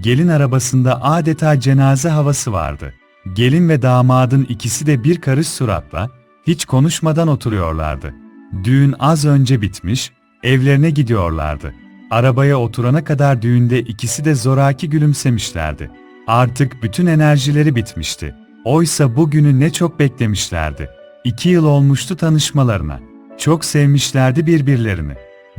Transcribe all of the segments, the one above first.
Gelin arabasında adeta cenaze havası vardı. Gelin ve damadın ikisi de bir karış suratla, hiç konuşmadan oturuyorlardı. Düğün az önce bitmiş, evlerine gidiyorlardı. Arabaya oturana kadar düğünde ikisi de zoraki gülümsemişlerdi. Artık bütün enerjileri bitmişti. Oysa bugünü ne çok beklemişlerdi. İki yıl olmuştu tanışmalarına. Çok sevmişlerdi birbirlerini.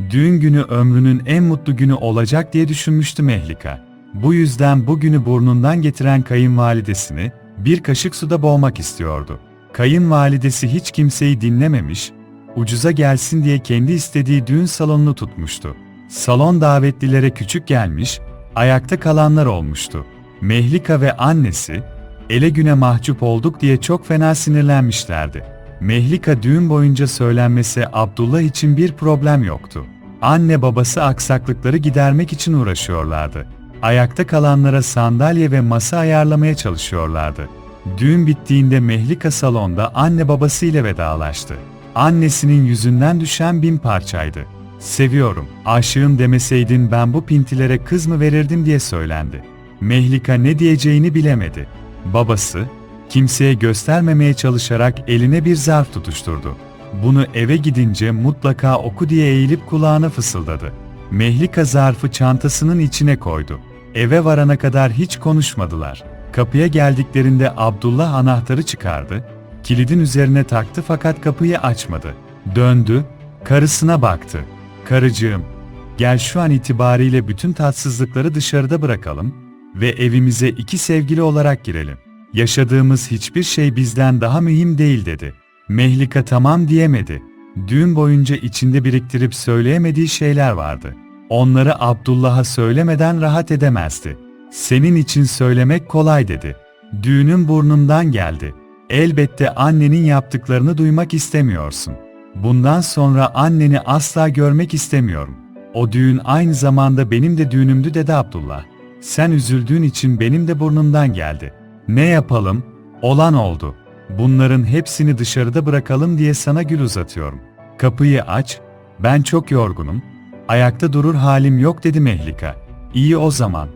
Düğün günü ömrünün en mutlu günü olacak diye düşünmüştü Mehlika. Bu yüzden bugünü burnundan getiren kayınvalidesini bir kaşık suda boğmak istiyordu. Kayınvalidesi hiç kimseyi dinlememiş, ucuza gelsin diye kendi istediği düğün salonunu tutmuştu. Salon davetlilere küçük gelmiş, ayakta kalanlar olmuştu. Mehlika ve annesi, ele güne mahcup olduk diye çok fena sinirlenmişlerdi. Mehlika düğün boyunca söylenmesi Abdullah için bir problem yoktu. Anne babası aksaklıkları gidermek için uğraşıyorlardı. Ayakta kalanlara sandalye ve masa ayarlamaya çalışıyorlardı. Düğün bittiğinde Mehlika salonda anne babasıyla vedalaştı. Annesinin yüzünden düşen bin parçaydı. Seviyorum, aşığım demeseydin ben bu pintilere kız mı verirdim diye söylendi. Mehlika ne diyeceğini bilemedi. Babası, kimseye göstermemeye çalışarak eline bir zarf tutuşturdu. Bunu eve gidince mutlaka oku diye eğilip kulağına fısıldadı. Mehlika zarfı çantasının içine koydu. Eve varana kadar hiç konuşmadılar. Kapıya geldiklerinde Abdullah anahtarı çıkardı, kilidin üzerine taktı fakat kapıyı açmadı. Döndü, karısına baktı. Karıcığım, gel şu an itibariyle bütün tatsızlıkları dışarıda bırakalım ve evimize iki sevgili olarak girelim. Yaşadığımız hiçbir şey bizden daha mühim değil dedi. Mehlika tamam diyemedi. Düğün boyunca içinde biriktirip söyleyemediği şeyler vardı. Onları Abdullah'a söylemeden rahat edemezdi. Senin için söylemek kolay dedi. Düğünün burnundan geldi. Elbette annenin yaptıklarını duymak istemiyorsun. Bundan sonra anneni asla görmek istemiyorum. O düğün aynı zamanda benim de düğünümdü dedi Abdullah. Sen üzüldüğün için benim de burnumdan geldi. Ne yapalım? Olan oldu. Bunların hepsini dışarıda bırakalım diye sana gül uzatıyorum. Kapıyı aç, ben çok yorgunum, ayakta durur halim yok dedi Mehlika. İyi o zaman,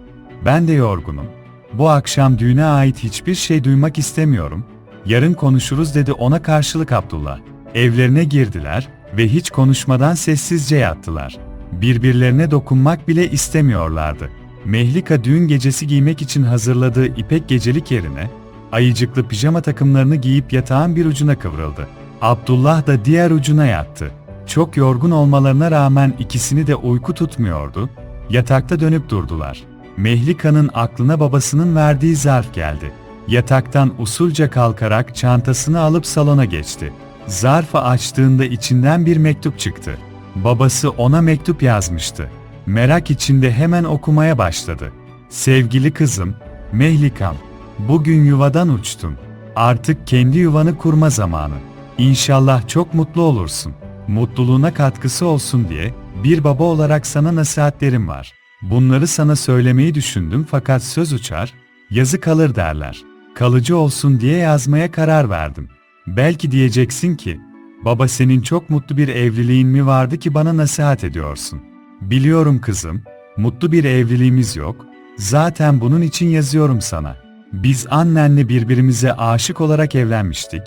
ben de yorgunum. Bu akşam düğüne ait hiçbir şey duymak istemiyorum. Yarın konuşuruz dedi ona karşılık Abdullah. Evlerine girdiler ve hiç konuşmadan sessizce yattılar. Birbirlerine dokunmak bile istemiyorlardı. Mehlika düğün gecesi giymek için hazırladığı ipek gecelik yerine, ayıcıklı pijama takımlarını giyip yatağın bir ucuna kıvrıldı. Abdullah da diğer ucuna yattı. Çok yorgun olmalarına rağmen ikisini de uyku tutmuyordu. Yatakta dönüp durdular. Mehlika'nın aklına babasının verdiği zarf geldi. Yataktan usulca kalkarak çantasını alıp salona geçti. Zarfı açtığında içinden bir mektup çıktı. Babası ona mektup yazmıştı. Merak içinde hemen okumaya başladı. Sevgili kızım, Mehlikam, bugün yuvadan uçtun. Artık kendi yuvanı kurma zamanı. İnşallah çok mutlu olursun. Mutluluğuna katkısı olsun diye bir baba olarak sana nasihatlerim var. Bunları sana söylemeyi düşündüm fakat söz uçar, yazı kalır derler. Kalıcı olsun diye yazmaya karar verdim. Belki diyeceksin ki, baba senin çok mutlu bir evliliğin mi vardı ki bana nasihat ediyorsun? Biliyorum kızım, mutlu bir evliliğimiz yok, zaten bunun için yazıyorum sana. Biz annenle birbirimize aşık olarak evlenmiştik.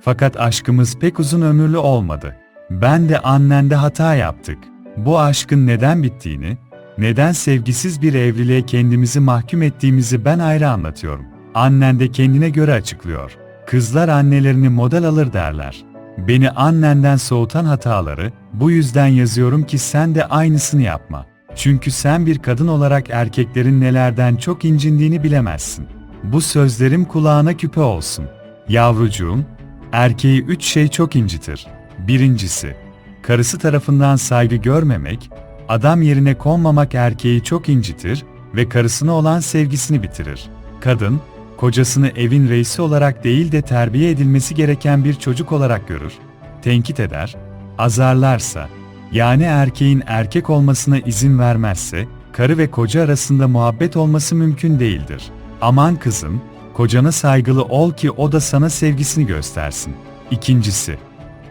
Fakat aşkımız pek uzun ömürlü olmadı. Ben de annende hata yaptık. Bu aşkın neden bittiğini, neden sevgisiz bir evliliğe kendimizi mahkum ettiğimizi ben ayrı anlatıyorum. Annen de kendine göre açıklıyor. Kızlar annelerini model alır derler. Beni annenden soğutan hataları, bu yüzden yazıyorum ki sen de aynısını yapma. Çünkü sen bir kadın olarak erkeklerin nelerden çok incindiğini bilemezsin. Bu sözlerim kulağına küpe olsun. Yavrucuğum, erkeği üç şey çok incitir. Birincisi, karısı tarafından saygı görmemek, adam yerine konmamak erkeği çok incitir ve karısına olan sevgisini bitirir. Kadın, kocasını evin reisi olarak değil de terbiye edilmesi gereken bir çocuk olarak görür, tenkit eder, azarlarsa, yani erkeğin erkek olmasına izin vermezse, karı ve koca arasında muhabbet olması mümkün değildir. Aman kızım, kocana saygılı ol ki o da sana sevgisini göstersin. İkincisi,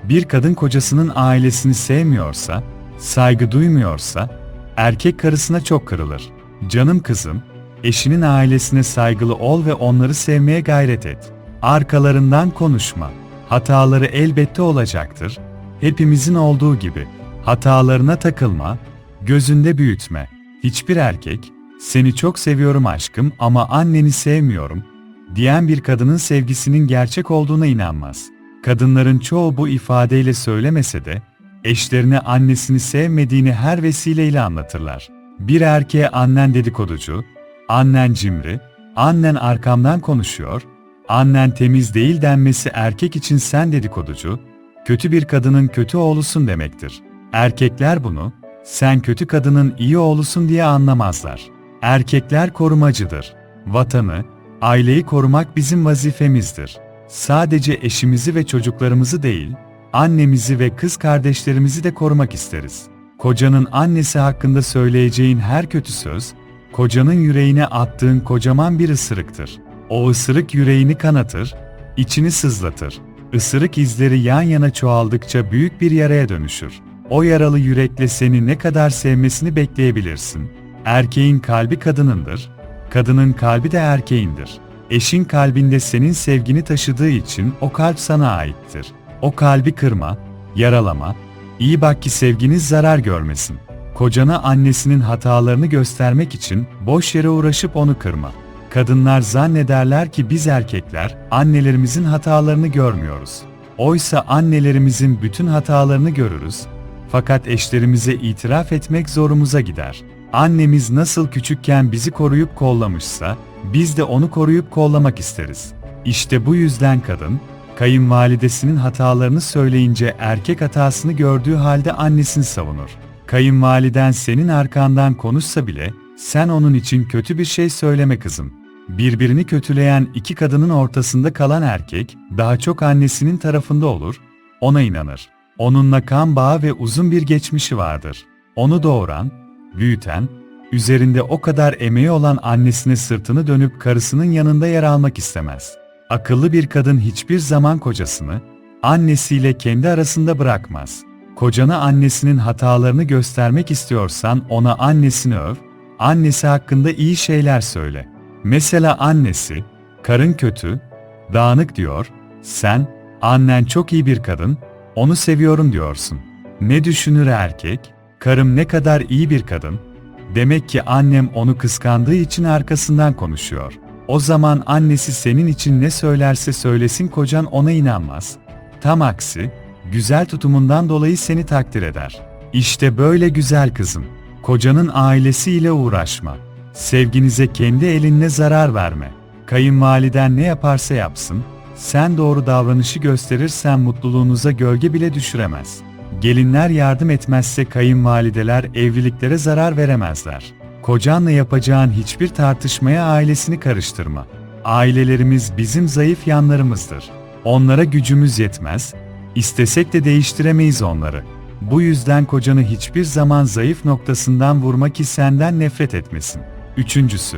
bir kadın kocasının ailesini sevmiyorsa, saygı duymuyorsa, erkek karısına çok kırılır. Canım kızım, Eşinin ailesine saygılı ol ve onları sevmeye gayret et. Arkalarından konuşma. Hataları elbette olacaktır. Hepimizin olduğu gibi. Hatalarına takılma, gözünde büyütme. Hiçbir erkek, seni çok seviyorum aşkım ama anneni sevmiyorum, diyen bir kadının sevgisinin gerçek olduğuna inanmaz. Kadınların çoğu bu ifadeyle söylemese de, eşlerine annesini sevmediğini her vesileyle anlatırlar. Bir erkeğe annen dedikoducu, annen cimri, annen arkamdan konuşuyor, annen temiz değil denmesi erkek için sen dedikoducu, kötü bir kadının kötü oğlusun demektir. Erkekler bunu, sen kötü kadının iyi oğlusun diye anlamazlar. Erkekler korumacıdır. Vatanı, aileyi korumak bizim vazifemizdir. Sadece eşimizi ve çocuklarımızı değil, annemizi ve kız kardeşlerimizi de korumak isteriz. Kocanın annesi hakkında söyleyeceğin her kötü söz, kocanın yüreğine attığın kocaman bir ısırıktır. O ısırık yüreğini kanatır, içini sızlatır. Isırık izleri yan yana çoğaldıkça büyük bir yaraya dönüşür. O yaralı yürekle seni ne kadar sevmesini bekleyebilirsin. Erkeğin kalbi kadınındır, kadının kalbi de erkeğindir. Eşin kalbinde senin sevgini taşıdığı için o kalp sana aittir. O kalbi kırma, yaralama, iyi bak ki sevginiz zarar görmesin. Kocana annesinin hatalarını göstermek için boş yere uğraşıp onu kırma. Kadınlar zannederler ki biz erkekler annelerimizin hatalarını görmüyoruz. Oysa annelerimizin bütün hatalarını görürüz. Fakat eşlerimize itiraf etmek zorumuza gider. Annemiz nasıl küçükken bizi koruyup kollamışsa, biz de onu koruyup kollamak isteriz. İşte bu yüzden kadın, kayınvalidesinin hatalarını söyleyince erkek hatasını gördüğü halde annesini savunur. Kayınvaliden senin arkandan konuşsa bile, sen onun için kötü bir şey söyleme kızım. Birbirini kötüleyen iki kadının ortasında kalan erkek, daha çok annesinin tarafında olur, ona inanır. Onunla kan bağı ve uzun bir geçmişi vardır. Onu doğuran, büyüten, üzerinde o kadar emeği olan annesine sırtını dönüp karısının yanında yer almak istemez. Akıllı bir kadın hiçbir zaman kocasını, annesiyle kendi arasında bırakmaz. Kocana annesinin hatalarını göstermek istiyorsan ona annesini öv, annesi hakkında iyi şeyler söyle. Mesela annesi, karın kötü, dağınık diyor, sen, annen çok iyi bir kadın, onu seviyorum diyorsun. Ne düşünür erkek? Karım ne kadar iyi bir kadın. Demek ki annem onu kıskandığı için arkasından konuşuyor. O zaman annesi senin için ne söylerse söylesin kocan ona inanmaz. Tam aksi, güzel tutumundan dolayı seni takdir eder. İşte böyle güzel kızım. Kocanın ailesiyle uğraşma. Sevginize kendi elinle zarar verme. Kayınvaliden ne yaparsa yapsın, sen doğru davranışı gösterirsen mutluluğunuza gölge bile düşüremez. Gelinler yardım etmezse kayınvalideler evliliklere zarar veremezler. Kocanla yapacağın hiçbir tartışmaya ailesini karıştırma. Ailelerimiz bizim zayıf yanlarımızdır. Onlara gücümüz yetmez, istesek de değiştiremeyiz onları. Bu yüzden kocanı hiçbir zaman zayıf noktasından vurma ki senden nefret etmesin. Üçüncüsü,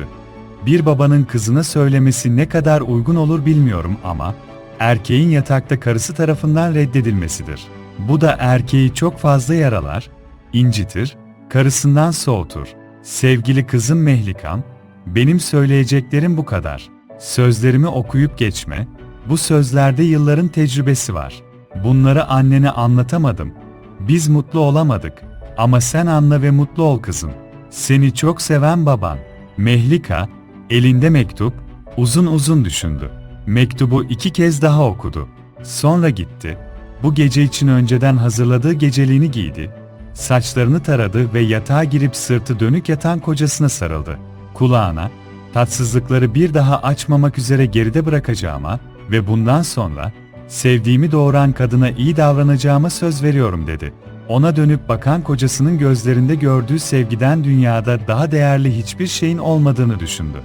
bir babanın kızına söylemesi ne kadar uygun olur bilmiyorum ama, erkeğin yatakta karısı tarafından reddedilmesidir. Bu da erkeği çok fazla yaralar, incitir, karısından soğutur. Sevgili kızım Mehlikam, benim söyleyeceklerim bu kadar. Sözlerimi okuyup geçme, bu sözlerde yılların tecrübesi var. Bunları annene anlatamadım. Biz mutlu olamadık. Ama sen anla ve mutlu ol kızım. Seni çok seven baban. Mehlika, elinde mektup, uzun uzun düşündü. Mektubu iki kez daha okudu. Sonra gitti. Bu gece için önceden hazırladığı geceliğini giydi. Saçlarını taradı ve yatağa girip sırtı dönük yatan kocasına sarıldı. Kulağına, tatsızlıkları bir daha açmamak üzere geride bırakacağıma ve bundan sonra sevdiğimi doğuran kadına iyi davranacağıma söz veriyorum dedi. Ona dönüp bakan kocasının gözlerinde gördüğü sevgiden dünyada daha değerli hiçbir şeyin olmadığını düşündü.